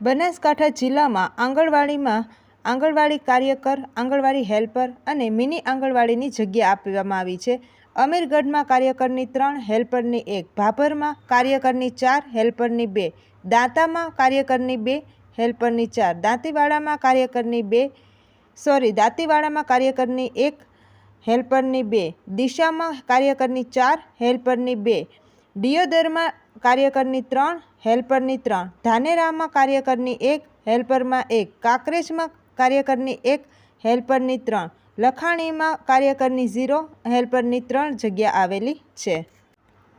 બનાસકાંઠા જિલ્લામાં આંગણવાડીમાં આંગણવાડી કાર્યકર, આંગણવાડી હેલ્પર અને મિની આંગણવાડીની જગ્યા આપવામાં આવી છે. અમીરગઢમાં કાર્યકરની ત્રણ, હેલ્પરની એક. ભાભરમાં કાર્યકરની ચાર, હેલ્પરની બે. દાંતામાં કાર્યકરની બે, હેલ્પરની ચાર. દાંતીવાડામાં કાર્યકરની બે, સોરી, દાંતીવાડામાં કાર્યકરની એક, હેલ્પરની બે. દિશામાં કાર્યકરની ચાર, હેલ્પરની બે. દિયોદરમાં કાર્યકરની ત્રણ, હેલ્પરની ત્રણ. ધાનેરામાં કાર્યકરની એક, હેલ્પરમાં એક. કાંકરેજમાં કાર્યકરની એક, હેલ્પરની ત્રણ. લખાણીમાં કાર્યકરની ઝીરો, હેલ્પરની ત્રણ જગ્યા આવેલી છે.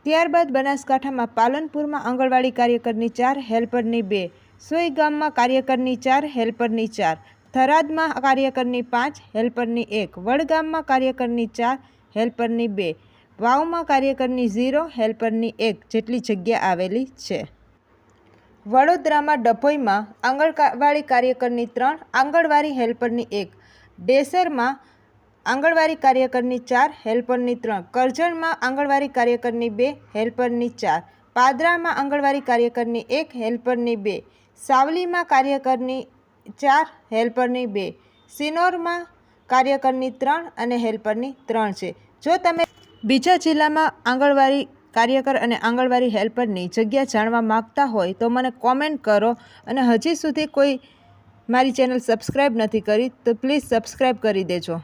ત્યારબાદ બનાસકાંઠામાં પાલનપુરમાં આંગણવાડી કાર્યકરની ચાર, હેલ્પરની બે. સોઈ ગામમાં કાર્યકરની ચાર, હેલ્પરની ચાર. થરાદમાં કાર્યકરની પાંચ, હેલ્પરની એક. વડગામમાં કાર્યકરની ચાર, હેલ્પરની બે. વાવમાં કાર્યકરની ઝીરો હેલ્પરની એક જેટલી જગ્યા આવેલી છે. વડોદરામાં ડભોઈમાં આંગણવાડી કાર્યકરની ત્રણ, આંગણવાડી હેલ્પરની એક, ડેસરમાં આંગણવાડી કાર્યકરની ચાર, હેલ્પરની ત્રણ, કરજણમાં આંગણવાડી કાર્યકરની બે, હેલ્પરની ચાર, પાદરામાં આંગણવાડી કાર્યકરની એક, હેલ્પરની બે, સાવલીમાં કાર્યકરની ચાર, હેલ્પરની બે, સિનોરમાં કાર્યકરની ત્રણ અને હેલ્પરની ત્રણ છે. જો તમે બીજા જિલ્લામાં આંગણવાડી કાર્યકર અને આંગણવાડી હેલ્પરની જગ્યા જાણવા માગતા હોય તો મને કોમેન્ટ કરો અને હજી સુધી કોઈ મારી ચેનલ સબસ્ક્રાઈબ નથી કરી તો પ્લીઝ સબસ્ક્રાઈબ કરી દેજો.